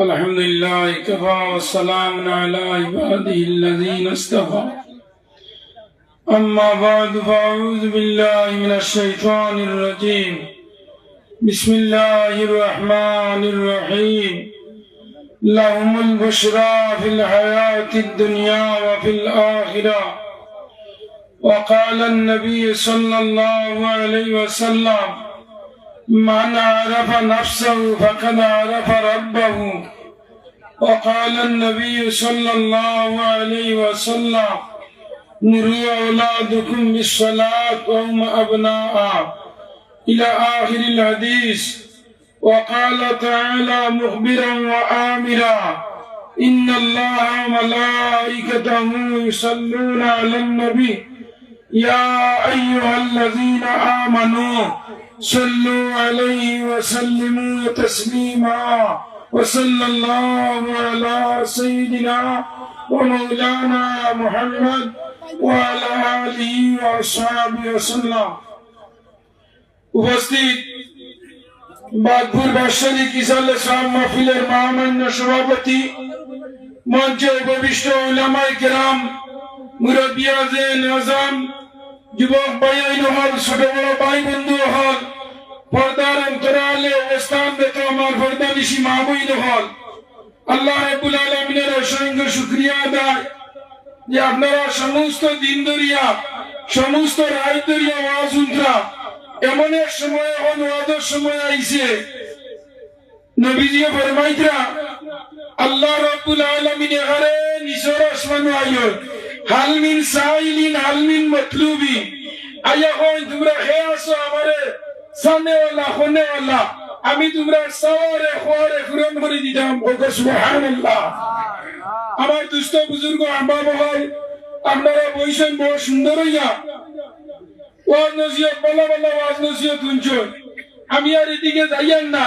الحمد لله كفى والسلام على عباده الذين اصطفى أما بعد فأعوذ بالله من الشيطان الرجيم بسم الله الرحمن الرحيم لهم البشرى في الحياة الدنيا وفي الآخرة وقال النبي صلى الله عليه وسلم من عرف نفسه فقد عرف ربه. وقال النبي صلى الله عليه وسلم مروا أولادكم بالصلاة وهم أبناء. إلى آخر الحديث وقال تعالى مخبرا وآمرا إن الله وملائكته يصلون على النبي. يا أيها الذين آمنوا صلوا عليه وسلموا تسليما وصلى الله على سيدنا ومولانا محمد وعلى آله وأصحابه وسلم উপস্থিত বাদপুর বাৎসরিক ইসাল ইসলাম মাহফিলের মহামান্য সভাপতি মঞ্চে উপবিষ্ট উলামাই কেরাম মুরব্বিয়াজে নাজাম যুবক ভাই হল ছোট বড় ভাই, বন্ধু হল পর্দার অন্তরালে অবস্থান দেখে আমার পর্দা পর্দানিশি মাহবুইন হল আল্লাহ রাব্বুল আলামিনের অসংখ্য শুকরিয়া আদায়। যে আপনারা সমস্ত দিন দরিয়া সমস্ত রায় দরিয়া ওয়াজুন্ত্রা এমন এক সময় এখন ওয়াদের সময় আইছে নবীজি ফরমাইতরা আল্লাহ রাব্বুল আলামিন এখানে নিসর আসমান আইয় হাল মিন সাইলিন, হাল মিন মতলুবি। আয়া কই তোমরা হে আসো আমারে সামনে ওয়ালা খনে ওয়ালা আমি তোমরা সাওয়ারে, খোয়ারে পূরণ করে দিতাম। ওকে সুবহানাল্লাহ। আমার দুস্থ বুজুর্গ আম্মা বহাল আপনারা বইছেন বড় সুন্দর হইয়া। ওয়াজ নসিহত বলা বলা ওয়াজ নসিহত শুনছেন। আমি আর এদিকে যাইয়ান না।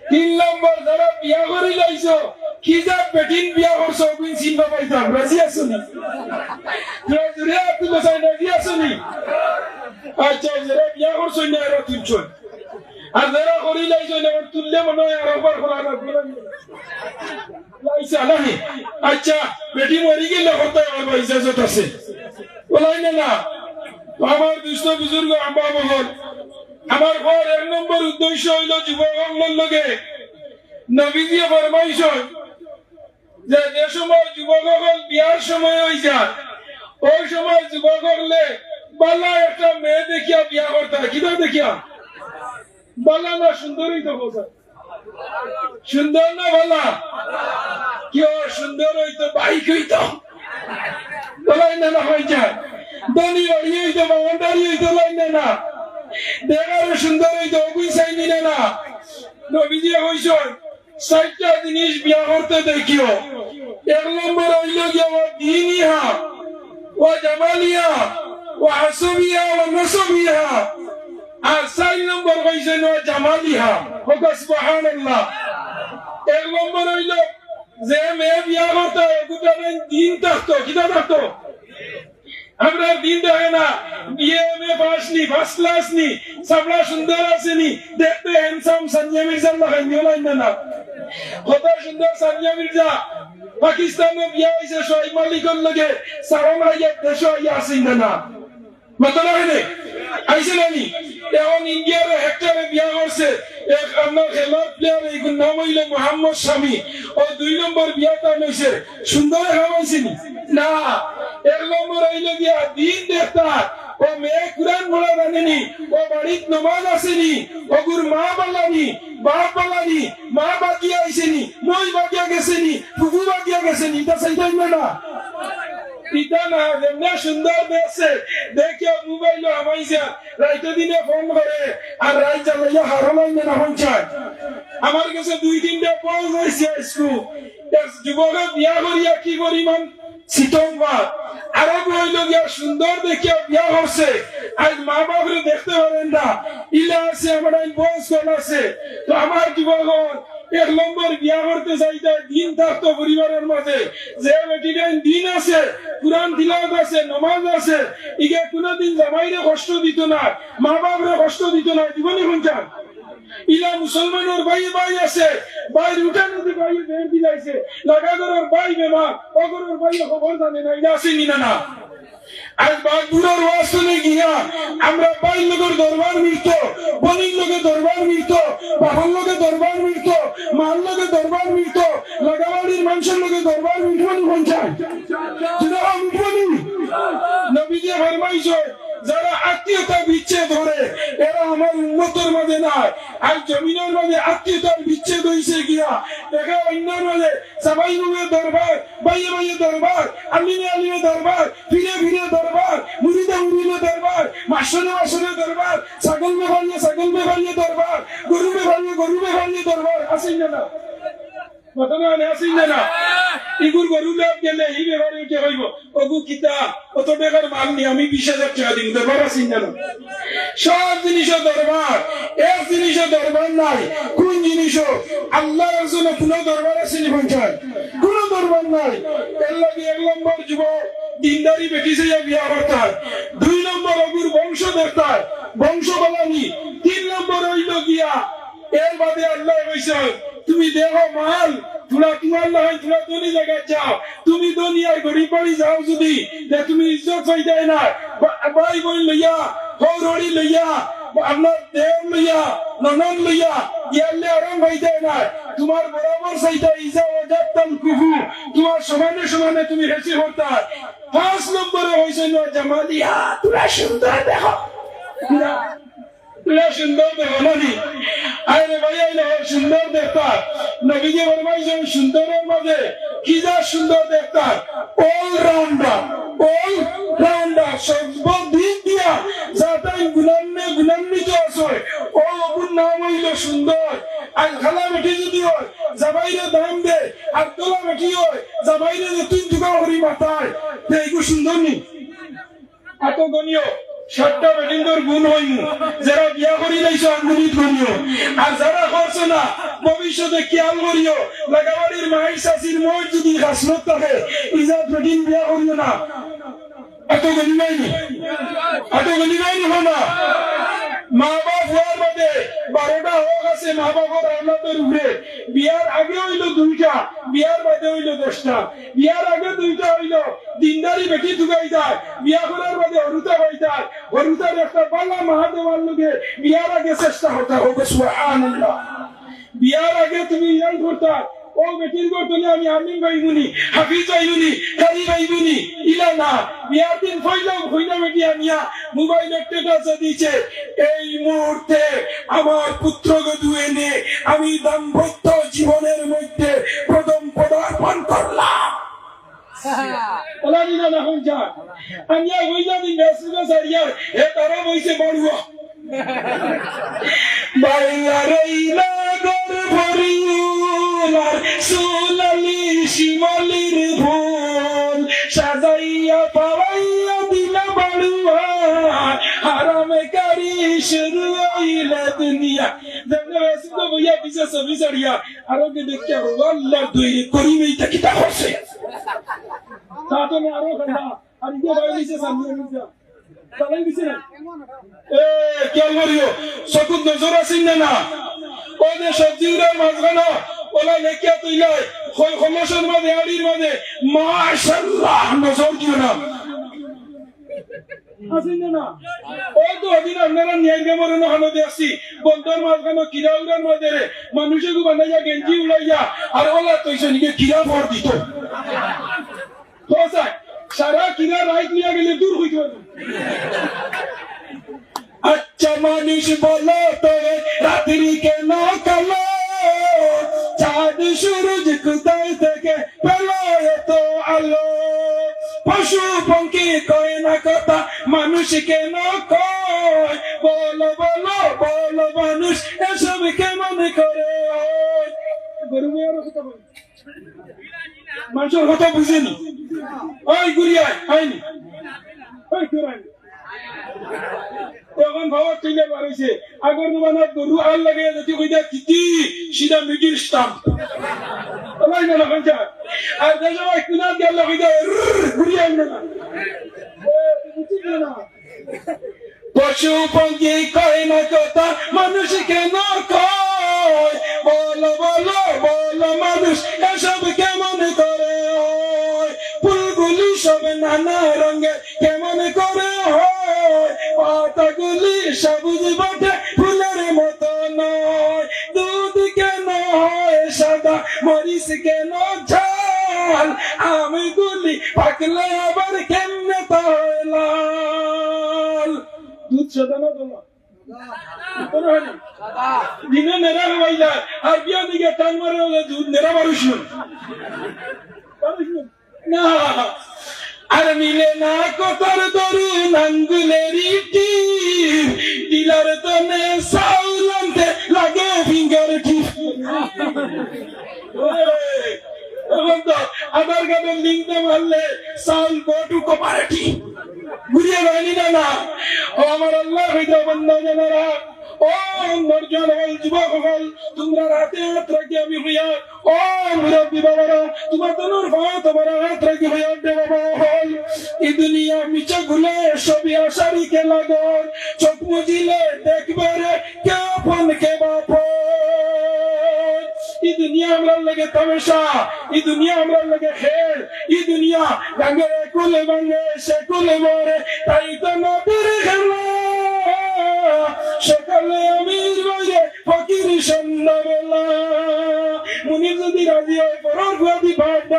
তিন নম্বর যারা বিয়া করে লাইছ কি যা বেটিন বিয়া করছ অগুন চিনবা পাইতাম রাজি তোরা জুড়ে আপনি বসাই রাজি আসুনি আচ্ছা যারা বিয়া করছ না এরা তুলছন আর যারা করি লাইছ না তুললে মনে হয় আর খোলা আলাহি আচ্ছা বেটি মরি গেলে ইজাজত আছে। বলাই না? না আমার দুষ্ট বুজুর্গ আম্মা মহল আমার ঘর এক নম্বর উদ্দেশ্য হইল যুবকগুলোর লগে নবীজিয়ে ফরমাইশ যে যে সময় যুবকসকল বিয়ার সময় হয়ে যায় ওই সময় যুবকসকলে বালা একটা মেয়ে দেখিয়া বিয়া করতে হয়। কিনা দেখিয়া? বালা না সুন্দরই তো বোঝা সুন্দর না বালা কেউ সুন্দর হইতো, বাইক হইতো? বলাই না হয়ে যায় ধনী বাড়ি হইতো বাগানদারি হইতো লাই না। না দেখার সুন্দর হইতো অগুই চাইনি না না। নবীজি হইছ চারটা জিনিস বিয়া করতে দেখিও। এক নম্বর হইল গিয়া ও দিনিহা ও জামালিয়া, ও হাসবিয়া ও নসবিয়া। আর চার নম্বর হইছেন ও জামালিহা। হোক, সুবহানাল্লাহ। এক নম্বর হইল, যে মেয়ে বিয়া করতো দিন থাকতো কিনা থাকতো? আমরা দিন দেখে না। বিয়ে এম এ পাস নি ফার্স্ট ক্লাস নি সাবলা সুন্দর আসেনি। দেখতে হ্যান্ডসাম সঞ্জয় মির্জা লাগাই নিও লাইন না। কত সুন্দর সঞ্জয় মির্জা। পাকিস্তানে বিয়ে হয়েছে শহীদ মালিকের লগে। সারা মাইয়া দেশ ইয়া আসেন না। মাতলা হয়নি? আইসে নানি এখন ইন্ডিয়ার হেক্টরে বিয়া করছে। এক আপনার খেলার প্লেয়ার এই নাম হইল মোহাম্মদ স্বামী ও দুই নম্বর বিয়াটা হয়েছে সুন্দর হয়েছে না? এক নম্বর হইল গিয়া দিন দেখতা ও মেয়ে কুরআন পড়া জানেনি ও বাড়িত নমাজ আসেনি ওগুর মা বালানি বাপ বালানি মা বাগিয়া আইসেনি মই বাগিয়া গেছেনি ফুফু বাগিয়া গেছেনি তা চাইতাই না সুন্দর দেখছে দেখিয়া মোবাইল দিনে ফোন করে, আর রাইত আমার কাছে দুই তিনটা যুবকে বিয়া করিয়া কি পরিমাণ সিতম্বার আরব হইল গিয়া সুন্দর দেখিয়া বিয়া করছে। আজ মা বাপরে দেখতে পারেন না। ইলা আছে, আমার বয়স কম আছে। তো আমার যুবকগণ এক নম্বর বিয়া করতে চাইতে দিন থাকতো পরিবারের মাঝে। যে বেটির দিন আছে, কোরআন তিলাওয়াত আছে, নমাজ আছে ইগে কোনদিন জামাইরে কষ্ট দিত না মা বাপরে কষ্ট দিত না, জীবনী শুনছান ইলা মুসলমানের ভাই ভাই আছে ভাই উঠা নদী ভাই বের দিলাইছে লাগাগরের ভাই বেমার, অগরের ভাই খবর জানে না, ইলা আছে নিনা না। আজ বাগপুরের ওয়াসনে গিয়া আমরা ভাই লোকের দরবার মিলত বনির লোকে দরবার মিলত বাহন লোকে দরবার মিলত মাল লোকে দরবার মিলত, লাগাবাড়ির মানুষের লোকে দরবার মিটবনি পঞ্চায় যেটা নবী দিয়ে ফরমাইছে যারা আত্মীয়তা বিচ্ছেদ ধরে এরা আমার উন্নতর মাঝে নাই। আর জমিনের মাঝে আত্মীয়তার বিচ্ছেদ হয়েছে গিয়া, দেখা অন্যের মাঝে সবাই নুয়ে দরবার, বাইয়ে বাইয়ে দরবার আলিমে আলিমে দরবার, ফিরে ফিরে দরবার, মুড়িদে মুড়িদে দরবার, মাসনে মাসনে দরবার, ছাগল বেভারিয়ে ছাগল বেভারিয়ে দরবার, গরু বেভারিয়ে গরু বেভারিয়ে দরবার। আসেন না ঘটনা আসেন না। ইগুর গরু গেলে উঠে হইব কিতা? অত আমি বিশ হাজার টাকা দিন দরবার জানো সব দরবার, এক দরবার নাই। কোন জিনিসও? জন্য দরবার আছে নি পঞ্চায়েত? দরবার নাই। এর লাগে এক নম্বর যুবক, দিনদারি বেটি সে বিয়া দুই নম্বর অগুর বংশ দেখতার বংশ বলানি তিন নম্বর হইল গিয়া, এর বাদে আল্লাহ কইছে, তুমি দেখো মাল তোরা তোমার নহয় তোরা দনি জায়গায় যাও? তুমি দুনিয়ার গড়ি পড়ি যাও যদি তুমি ইজ্জত হয়ে যায় না। ভাই বোন লইয়া হৌরড়ি লইয়া, আপনার দেহ লইয়া ননন লইয়া ইয়ালে আরাম হয়ে যায় না। তোমার বরাবর সেইটা ইজা ওজাত্তাল কুহু, তোমার সমানে সমানে তুমি হেসি হতা। পাঁচ নম্বরে হয়েছে না জামালিয়া। তোরা সুন্দর দেখো। তোরা সুন্দর দেখো নানি আরে ভাই আইলে সুন্দর দেখতা নবীজি ফরমাইছেন সুন্দরের মাঝে কি যা সুন্দর দেখতা অল রাউন্ডার অল রাউন্ডার সর্ব দিক দিয়া যাতাই গুলামনে গুলামনি তো আছে ও অপুর নাম হইল সুন্দর আর খালা বেটি যদি হয় জামাইরে দাম দে আর তোলা বেটি হয় জামাইরে যে তুই দুগা হরি মাথায় এইগু সুন্দর নি এত গণীয় সাতটা বেটিন্দর গুণ হইম যারা বিয়া করি লাইছো আঙ্গুলিত করিও আর যারা করছ না ভবিষ্যতে খেয়াল করিও লাগাবাড়ির মাই চাষির মই যদি হাসনত থাকে, ইজাত বেটিন বিয়া করিও না। এত গলি নাইনি এত গলি নাইনি হনা? মা বাপ হওয়ার বাদে বারোটা হোক আছে মা বাবার আওলাদের উপরে বিয়ার আগে হইল দুইটা, বিয়ার বাদে হইল দশটা। বিয়ার আগে দুইটা হইল, দিনদারি বেটি ঢুকাই যায় বিয়া করার বাদে হরুতা হয়ে যায় হরুতার একটা পাল্লা মহাদেবার লোকে বিয়ার আগে চেষ্টা হতে হবে, সুবহানাল্লাহ। বিয়ার আগে তুমি ইয়ান করতা ও বেটির গতলে আমি আমিন ভাইবুনি হাফিজ ভাইবুনি কারি ভাইবুনি ইলা না। বিয়ার দিন ফইলাম হইলাম বেটি আমিয়া মোবাইল স্ট্যাটাস দিছে এই মুহূর্তে আমার পুত্র গদু নে আমি দাম্পত্য জীবনের মধ্যে প্রথম পদার্পণ করলাম। ওলা দিনা না হই যা আমিয়া হই যা দিন মেসুগা সারিয়া হে তারা বইছে বড়ুয়া বাইয়ারেইলা গর ভরিউলার, সুলালি শিমলির ভুল। সাজাইয়া পাওয়াইয়া দিলা বাড়ুয়া হারামে কারি শুরু হইলা দুনিয়া। যেমন রাসুল বইয়া ছবি ছাড়িয়া আরও কে দেখিয়া আল্লাহ দুই করিমেই তাকি তা তা তো আরও কথা আর ইয়ে বাইরে দিছে সামনে দিছে চালাই দিছে। এ খেয়াল করিও চকুত নজর আছিল নে ও যে সবজি উড়ার মাঝখানো ওলা লেখিয়া তুইলাই দিও না। আছিল নে না। ও তো ওদিন আপনারা ন্যায় বেমরে নখানো দেখছি। বন্ধর মাঝখানো কিরা উড়ার মাঝে মানুষে গু বানাইয়া গেঞ্জি উড়াইয়া। আর ওলা তৈছে নিকে কিরা ভর দিত। তো স্যার সারা কিরা রাইট নিয়ে গেলে দূর হইতে পারবে। আচ্ছা মানুষ বলো তবে রাত্রি কেন কালো? চাঁদ সূরজ কোথায় কেন মানুষের কথা বুঝেনি। ওই গুড়িয়ায় হয়নি? ওই তোর এখন ভাবা কিনে বাড়াইছে আগর জমানাত গরু আর লাগে যদি কইতা তিতি সিধা মিডিল স্টাম্প। ওলাই না লাগান যা। আর যে সময় কুনার গেল কইতা ঘুরি আইন না এ, তুই বুঝছিস না। পশু পঙ্খী কয় না কথা মানুষ কেন কয়? দিনে নেরা যায়। আর বিয়া দিকে টান মারে হলে নেরা মানুষ না। আর মিলে না কথার দরু নাঙ্গুলেরি টিপ ডিলার তনে সাউল লাগে ফিঙ্গার টিপ আধার কার্ডের লিঙ্কটা মারলে সাউল গোটু কোপারেটি ঘুরিয়ে না না। ও আমার আল্লাহ হইতে বন্ধা জানারা। ও নরজন হল যুবক হল তোমরা রাতে হাত রাখি আমি হইয়া ও মুরব্বী বাবারা, তোমার তনুর ভাই, তোমার হাত রাখি হইয়া বাবা হল। এই দুনিয়া মিছে ঘুলে সবই আশারি কে লাগর চোখ মুজিলে দেখবে রে কে আপন, কে বাপ এই দুনিয়া আমরা লাগে তামাশা এই দুনিয়া আমরা লাগে খেল এই দুনিয়া গাঙ্গে কুলে ভাঙ্গে সে কুলে মরে, তাই তো নদীর খেলা। সকালে আমি বাইরে ফকির সন্ধ্যাবেলা। মুনির যদি রাজি হয়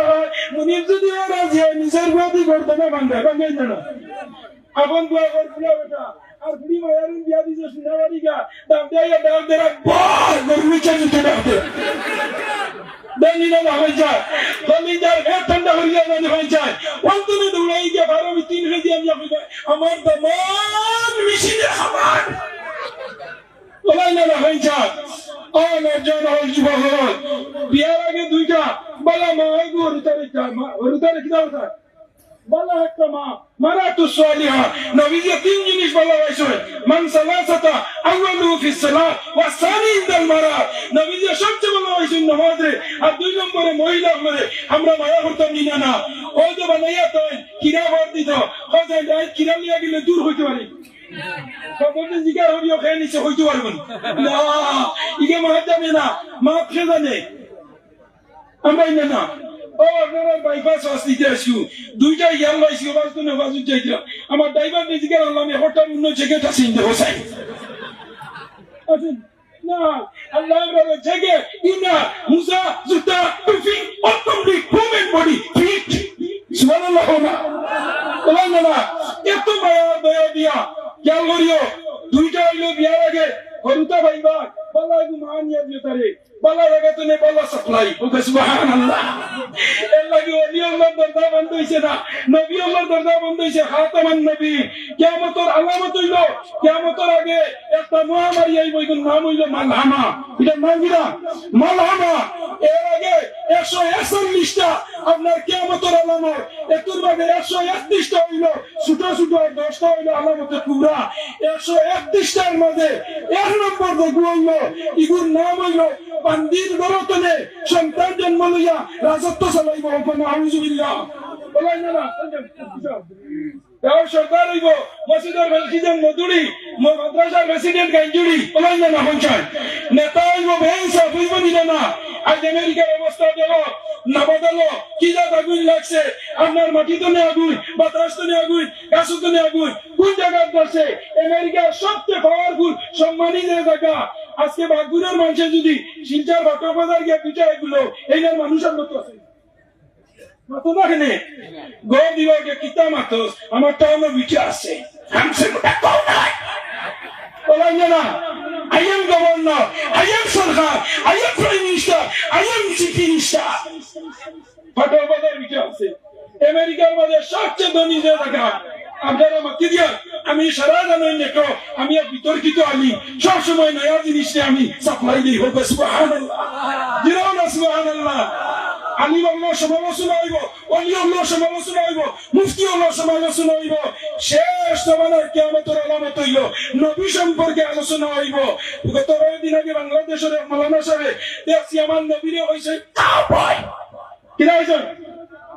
হয় মুনির যদি রাজি হয়, নিজের গুয়াদি করতে না ভাঙ্গে ভাঙ্গে না আপন বুয়া করছিল বেটা আর বুড়ি মায়ারিন বিয়া দিছে দাম দেয়া দাম দেয়া বল, গরমি চাই যায়। ঠান্ডা যায়। যায় আমার ওলাই না হয়ে যায় আমার জন হল যুবক হল আর দুই নম্বরে মহিলা হলে আমরা মায়া করতাম নি না। ও যে বানাইয়া তো কিরা ভর দিত। ও যে কিরা লিয়া গেলে দূর হইতে পারি। সকলকে জিজ্ঞাসা করিও খেয়ে নিচে হইতে পারবেন না। ইগে মাহাত জানে না, মাপ সে জানে। আমরা না না। ও বাইপাস দুইটা ইয়াল লাইছি বাস তো না বাজু আমার ড্রাইভার নিজেকে আনলাম হঠাৎ অন্য জায়গাটা চিনতে হোসাই আসেন না আল্লাহ রাবে জেগে ইনা মুসা জুতা টুফি all complete home body fit সুবহানাল্লাহ না বলেন না না এত মায়া দয়া দিয়া খেয়াল করিও দুইটা হইল বিয়ার আগে হরুতা ভাইবা বলা গু মানিয়া দিও তারে বলা জায়গা তো নে বলা সাপ্লাই ওকে সুবহানাল্লাহ এর লাগি ওলি আল্লাহর দরজা বন্ধ হইছে না নবী আল্লাহর দরজা বন্ধ হইছে খাতামান নবী কিয়ামতের আলামত হইল কিয়ামতের আগে একটা মহামারী আইব এগুন নাম হইল মালহামা এটা নাম কিনা মালহামা এর আগে একশো একচল্লিশটা আপনার কিয়ামতের আলামত এতুর বাদে একশো একত্রিশটা হইল, ছোট ছোট দশটা হইল আলামতে পুরা একশো একত্রিশটার মাঝে এক নম্বর দেখু হইল, ইগুর নাম হইল বান্দির গরতনে সন্তান জন্ম লইয়া রাজত্ব চালাইব ওপেন আউজুবিল্লাহ বলাই না। দেওয়ার সরকার হইব। মসজিদের প্রেসিডেন্ট মধুরি মাদ্রাসার প্রেসিডেন্ট গাঞ্জুরি বলাই না আজ আমেরিকার অবস্থা দেব না কি আগুন লাগছে। আপনার মাটি তো নে আগুন, বাতাস তো নে আগুন, গাছ তো আগুন। কোন জায়গায় করছে আমেরিকার সবচেয়ে পাওয়ারফুল সম্মানিত জায়গা। আজকে বাগুনের মানুষের যদি শিলচার ভাটো বাজার গিয়ে পিঠা এগুলো, এইটার মানুষের মতো আছে। কেনে গো দিবকে কিতা মাতো আমার টাউনে বিটে আছে। হামসে মোটা কও নাই। বলাই না I am governor, I am সরকার, সবচেয়ে ধনী যে জায়গা। আপনারা মাতি দিয়া আমি সারা জানাই নেটো আমি বিতর্কিত আলি। সব সময় নয়া জিনিস আমি সাপ্লাই দিই। হোক না সুবহানাল্লাহ। আলিম আল্লাহ সমালোচনা হইব, অলি আল্লাহ সমালোচনা হইব, মুফতি আল্লাহ সমালোচনা হইব। শেষ জমানার কেয়ামতের আলামত হইল, নবী সম্পর্কে আলোচনা হইব। গত দিন আগে বাংলাদেশের মৌলানা সাহেব দেখছি আমার নবীরে হয়েছে কাবয় কিনা হয়েছে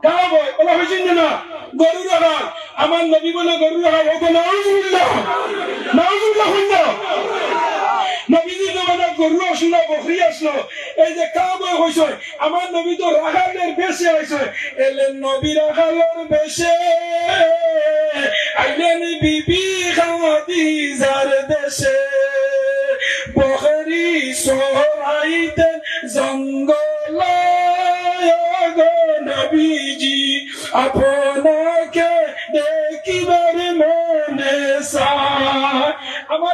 কাবয় বলা হয়েছে না? গরু রাখাল আমার নবী বলে গরু রাখাল ওকে নাউজুবিল্লাহ নাউজুবিল্লাহ হইল। নবীজির জমানা গরু আসলো, বকরি আসলো। এই যে আমার নবী তো বেশে এলেন নবী বেশে আইলেন বিবি খাদিজার দেশে বকরি সরাইতেন জঙ্গল নবীজি, আপনাকে দেখিবার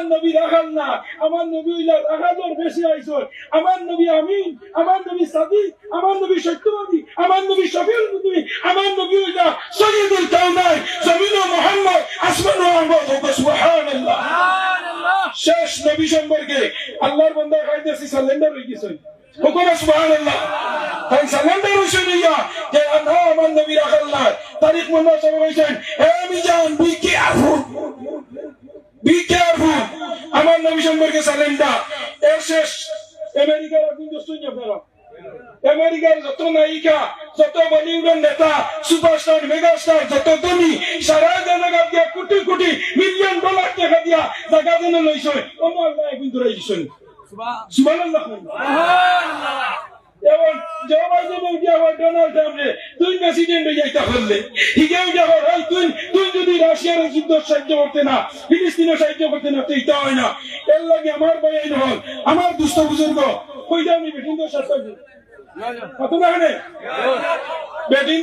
আমার নবী রাখাল না। আমার নবী হইলা রাখালোর বেশি আইসো আমার নবী আমিন আমার নবী সাদি আমার নবী সত্যবাদী আমার নবী শফিউল নবী আমার নবী হইলা সৈয়দুল কাউনাই জমিন মোহাম্মদ আসমান মোহাম্মদ সুবহানাল্লাহ। শেষ নবী সম্পর্কে আল্লাহর বান্দা খাইতেছি সালেন্ডার হয়ে গেছে হুকুম সুবহানাল্লাহ। তাই সালেন্ডার হইছে নিয়া যে আল্লাহ আমার নবী রাখাল না। তারিখ মন্না সব হইছেন হে মিজান বি কেয়ারফুল আমার নবী সম্পর্কে সালেন্ডার এর শেষ আমেরিকার আপনি দোস্তুই আপনারা। আমেরিকার যত নায়িকা যত বলিউডের নেতা সুপারস্টার মেগাস্টার যত ধনী সারা জায়গা দিয়া কোটি কোটি মিলিয়ন ডলার টাকা দিয়া জায়গা যেন লইছে অন্য আল্লাহ একদিন দূরাই দিছেন সুবহানাল্লাহ। এবং জো বাইডেন উঠিয়া ডোনাল্ড ট্রাম্পে তুই প্রেসিডেন্ট হয়ে যাইতে পারলে। হিগে উঠিয়া হয় তুই তুই যদি রাশিয়ার যুদ্ধ সাহায্য করতে না, ফিলিস্তিনও সাহায্য করতে না, তুই তা হয় না। এর লাগে আমার বয়াই নহল আমার দুস্থ বুজুর্গ বেটিন সাতটা গুণ। কত বেটিন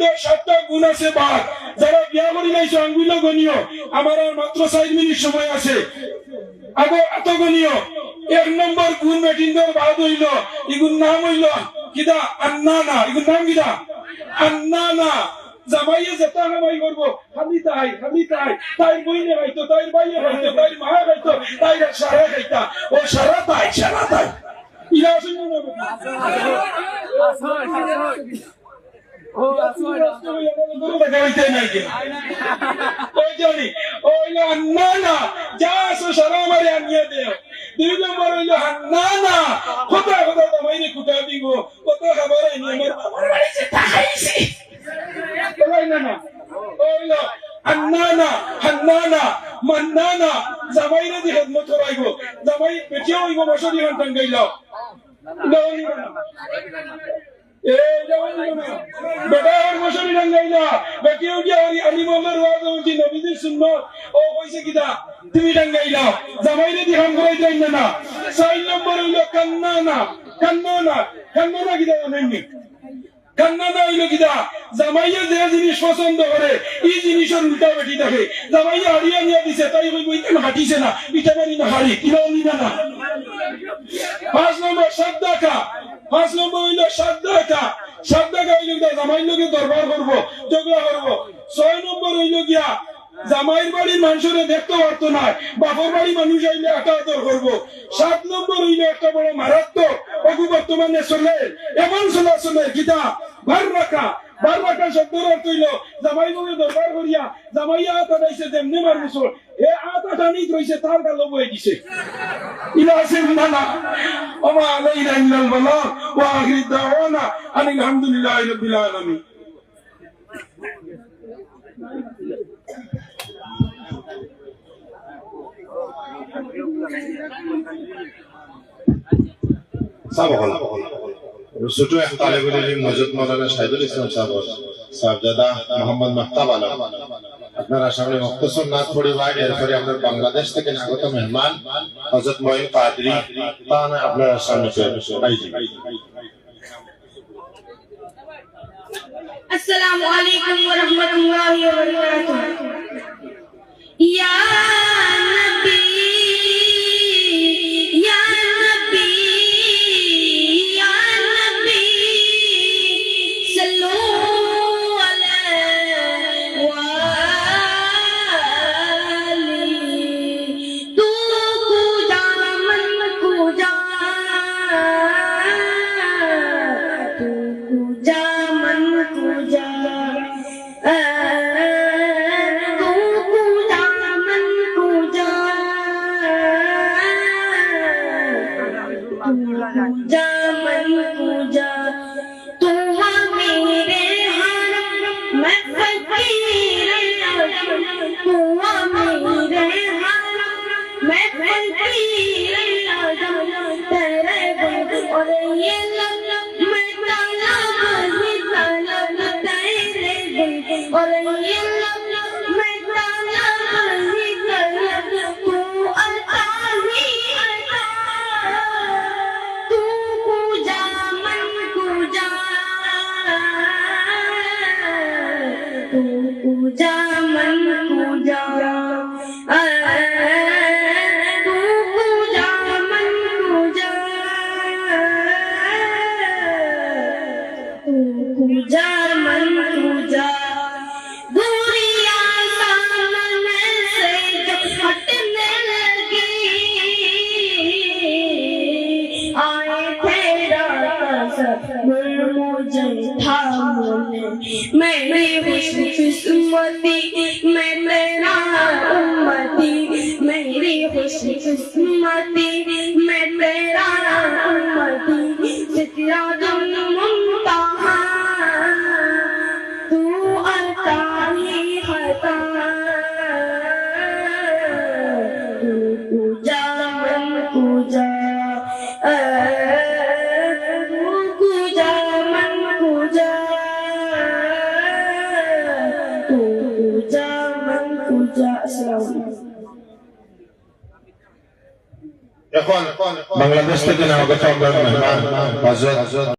তো গুণ আছে বাদ যারা বিয়া করি নাইছো আঙ্গুল গণীয় আমার আর মাত্র মিনিট সময় আছে। আগে এত গণীয় এক নম্বর গুণ বেটিন্দর বাদ হইল। ইগুন নাম হইল কিদা আন্নানা ইগুন নাম কিদা আন্নানা জামাইয়ে যেটা হামাই করব খালি তাই খালি তাই তাই বইনে খাইতো তাই বাইয়ে খাইতো তাই মা খাইতো তাই সারা খাইতা ও সারা তাই সারা তাই। ইলা শুনো না নাই কে ওই জানি ওই না না যা আসো সারা আমারে আনিয়ে দেও। দুই নম্বর হইল না না কথা কথা তোমাইনে কুটা দিব কত খাবার আমার বাবার বাড়িতে থাকাইছি না না ওইলো হান্নানা হান্নানা মান্নানা জামাইরে দি খেদমত করাইব জামাই বেটিয়া হইব বছরি হান টাঙ্গাইল না, বেটা আর বছরি টাঙ্গাইল বেটিয়া উঠিয়া হরি আলি মোল্লার ওয়াজ হইছি নবীজির সুন্নত, ও কইছে কিদা তুমি টাঙ্গাইল জামাইরে দি হাম করাইতে না না। ছয় নম্বর হইল কান্নানা কান্নানা কান্নানা কিদা জানেননি কান্নানা হইল যে তাই না। না পাঁচ নম্বর পাঁচ নম্বর হইল লোকে দরবার করব, ঝগড়া করব। ছয় নম্বর হইল গিয়া, জামাইয়ের বাড়ির মানুষের দেখতে পারতো না। বাপর বাড়ি মানুষ আইলে আটাতর করব। সাত নম্বর হইলে একটা বড় মারাত্মক অগু বর্তমানে চলে। এমন চলা চলে গীতা বার রাখা বার রাখা শব্দের অর্থ হইল জামাই বলে দরবার করিয়া জামাইয়া আতা দাইছে যেমনি মার এ আতা টানি রইছে তার গালো বয়ে দিছে ইলা আছে না ওমা আলাইনা ইল্লাল বালাগ, ওয়া আখির দাওয়ানা আনিল হামদুলিল্লাহি রাব্বিল আলামিন। সব হল ছোট এক তালেবুল ইলম মজুদ মৌলানা শাহিদুল ইসলাম সাহেব সাহেবজাদা মোহাম্মদ মাহতাব আলম আপনারা সামনে মুক্তসর নাথ পরিবা এরপরে আপনার বাংলাদেশ থেকে আগত মেহমান হজরত মঈন কাদরি তা না আপনারা সামনে আইজি السلام عليكم ورحمة الله وبركاته يا نبي what the. বাংলাদেশ থেকে নামগত আমরা মেহমান